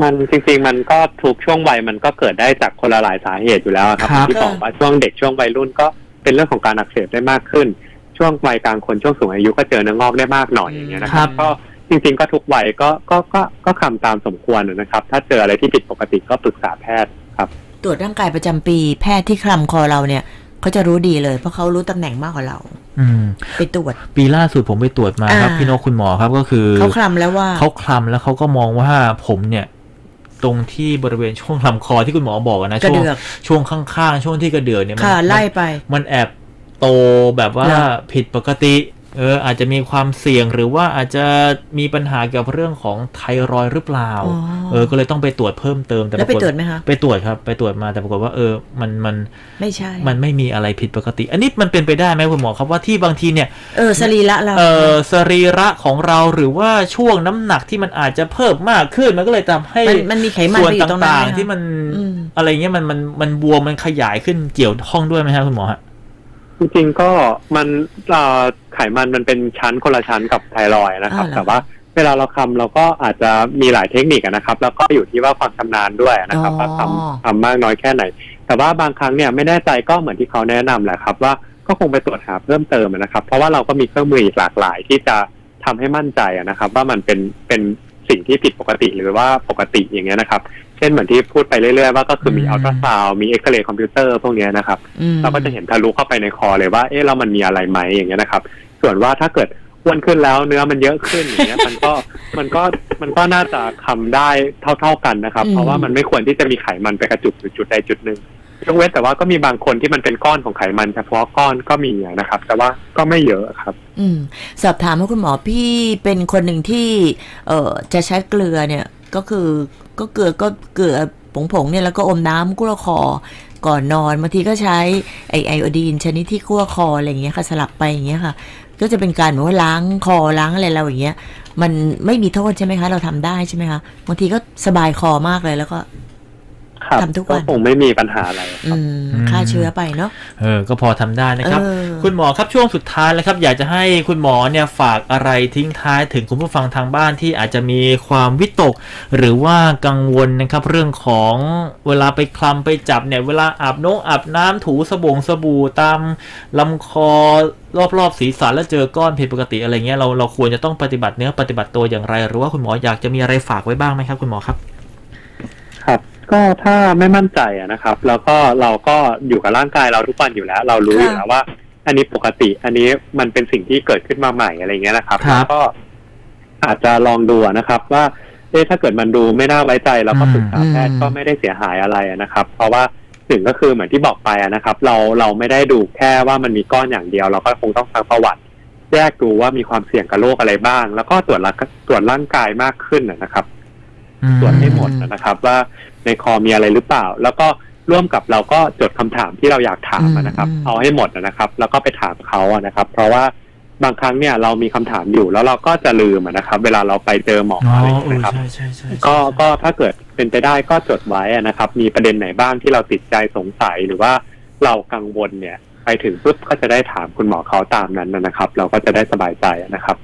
มันจริงๆมันก็ทุกช่วงวัยมันก็เกิดได้จากคนละหลายสาเหตุอยู่แล้วครับครับที่บอกว่าช่วงเด็กช่วงวัยรุ่นก็เป็นเรื่องของการอักเสบได้มากขึ้น ช่วงวัยกลางคนช่วงสูงอายุก็เจอเนื้องอกได้มากหน่อยอย่างเงี้ยนะครับก็ จริงๆก็ทุกวัยก็ก็ก็ก็คำตามสมควรนะครับ ถ้าเจออะไรที่ผิดปกติก็ปรึกษาแพทย์ครับ ตรวจร่างกายประจำปีแพทย์ที่คลำคอเราเนี่ยเขาจะรู้ดีเลยเพราะเขารู้ตำแหน่งมากกว่าเรา อืม ไปตรวจ ปีล่าสุดผมไปตรวจมาครับ อ่า พี่นกคุณหมอครับก็คือเขาคลำแล้วว่า เขาคลำแล้วเขาก็มองว่าผมเนี่ย ตรงที่บริเวณช่วงลำคอที่คุณหมอบอกอะนะกระช่วงเดือก ช่วงข้างๆ ช่วงที่กระเดือกเนี่ยมัค่ะ ไล่ไป มันแอบโตแบบว่าเหรอ ผิดปกติ เอออาจจะมีความเสี่ยงหรือว่าอาจจะมีปัญหาเกี่ยวกับเรื่องของไทรอยด์หรือเปล่าอ๋อเออ ก็เลยต้องไปตรวจเพิ่มเติมแต่แล้วไปปรากฏตรวจไหมคะไปตรวจครับ ไปตรวจมาแต่ปรากฏว่าเออมันมันไม่ใช่ มันไม่มีอะไรผิดปกติ อันนี้มันเป็นไปได้ไหมคุณหมอครับว่าที่บางทีเนี่ยเออสรีระเราเออสรีระของเราหรือว่าช่วงน้ำหนักที่มันอาจจะเพิ่มมากขึ้นมันก็เลยทำให้มันมันมีไขมันส่วนไปอยู่ตรงนั้นต่างไหมคะๆที่มันอืมอะไรเงี้ยมันมันมันบวมมันขยายขึ้นเกี่ยวข้องด้วยไหมครับคุณหมอฮะ จริงๆก็มันเอ่อไขมันมันเป็นชั้นคนละชั้นกับไทรอยด์นะครับ อ้าวเหรอ แต่ว่าเวลาเราคำเราก็อาจจะมีหลายเทคนิคอะนะครับ แล้วก็อยู่ที่ว่าความชำนาญด้วยนะครับอ๋อว่าทำทำมากน้อยแค่ไหน แต่ว่าบางครั้งเนี่ยไม่แน่ใจก็เหมือนที่เขาแนะนำแหละครับ ว่าก็คงไปตรวจหาเพิ่มเติมนะครับ เพราะว่าเราก็มีเครื่องมืออีกหลากหลาย ที่จะทำให้มั่นใจอะนะครับ ว่ามันเป็นเป็นสิ่งที่ผิดปกติหรือว่าปกติอย่างเงี้ยนะครับเช่นเหมือนที่พูดไปเรื่อยๆว่าก็คือมีอืมอัลตราซาวมีเอ็กซเรย์คอมพิวเตอร์พวกเนี้ยนะครับอืมเราก็จะเห็นทะลุเข้าไปในคอเลยว่าเอ๊ะแล้วมันมีอะไรไหมอย่างเงี้ยนะครับ ส่วนว่าถ้าเกิดอ้วนขึ้นแล้วเนื้อมันเยอะขึ้นอย่างเงี้ยมันก็มันก็มันก็น่าจะทำได้เท่า ๆกันนะครับอืมเพราะว่ามันไม่ควรที่จะมีไขมันไปกระจุกอยู่จุดใดจุดหนึ่งยกเว้นแต่ว่าก็มีบางคนที่มันเป็นก้อนของไขมันเฉพาะก้อนก็มีอะนะครับ แต่ว่าก็ไม่เยอะครับ อืมสอบถามว่าคุณหมอพี่เป็นคนหนึ่งที่ เอ่อจะใช้เกลือเนี่ย ก็คือก็เกลือก็เกลือผงๆเนี่ยแล้วก็อมน้ำกลั้วคอก่อนนอนบางทีก็ใช้ไอไอโอดีนชนิดที่กลั้วคออะไรอย่างเงี้ยค่ะสลับไปอย่างเงี้ยค่ะ ก็จะเป็นการเหมือนว่าล้างคอล้างอะไรเราอย่างเงี้ย มันไม่มีโทษใช่ไหมคะ เราทำได้ใช่ไหมคะบางทีก็สบายคอมากเลยแล้วก็ ทำทุกวันคงไม่มีปัญหาอะไรคอืรับมฆ่าเชื้อไปเนาะเออก็พอทำได้นะครับเออคุณหมอครับช่วงสุดท้ายแล้วครับ อยากจะให้คุณหมอเนี่ยฝากอะไรทิ้งท้ายถึงคุณผู้ฟังทางบ้านที่อาจจะมีความวิตก หรือว่ากังวลนะครับเรื่องของเวลาไปคลำไปจับเนี่ยเวลาอาบน้องอาบน้ำถูสบงสบู่ตามลำคอรอบๆศีรษะแล้วเจอก้อนผิดปกติอะไรเงี้ยเราเราควรจะต้องปฏิบัติเนื้อปฏิบัติตัวอย่างไร หรือว่าคุณหมออยากจะมีอะไรฝากไว้บ้างไหมครับ คุณหมอครับ ครับ ก็ถ้าไม่มั่นใจอะนะครับ แล้วก็เราก็อยู่กับร่างกายเราทุกวันอยู่แล้ว เรารู้อยู่แล้วว่า อันนี้ปกติ อันนี้มันเป็นสิ่งที่เกิดขึ้นมาใหม่อะไรเงี้ยนะครับครับ แล้วก็อาจจะลองดูอะนะครับ ว่าเอ๊ะถ้าเกิดมันดูไม่น่าไว้ใจเราก็ปรึกษาแพทย์อืมก็ไม่ได้เสียหายอะไรอะนะครับ เพราะว่าหนึ่งก็คือเหมือนที่บอกไปอะนะครับ เราเราไม่ได้ดูแค่ว่ามันมีก้อนอย่างเดียว เราก็คงต้องฟังประวัติ แยกดูว่ามีความเสี่ยงกับโรคอะไรบ้าง แล้วก็ตรวจร่างตรวจร่างกายมากขึ้นอะนะครับ ตรวจให้หมดนะครับ ว่าในคอมีอะไรหรือเปล่า แล้วก็ร่วมกับเราก็จดคำถามที่เราอยากถามอะนะครับอืมเอาให้หมดอะนะครับ แล้วก็ไปถามเขาอะนะครับ เพราะว่าบางครั้งเนี่ยเรามีคำถามอยู่แล้วเราก็จะลืมอะนะครับ เวลาเราไปเจอหมออ๋ออะไรอย่างเอเงี้อยนะครับใช่ใช่ใช่ใช่ก็ก็ถ้าเกิดเป็นไปได้ก็จดไว้อะนะครับ มีประเด็นไหนบ้างที่เราติดใจสงสัยหรือว่าเรากังวลเนี่ย ไปถึงปุ๊บก็จะได้ถามคุณหมอเขาตามนั้นนะครับ เราก็จะได้สบายใจนะครับ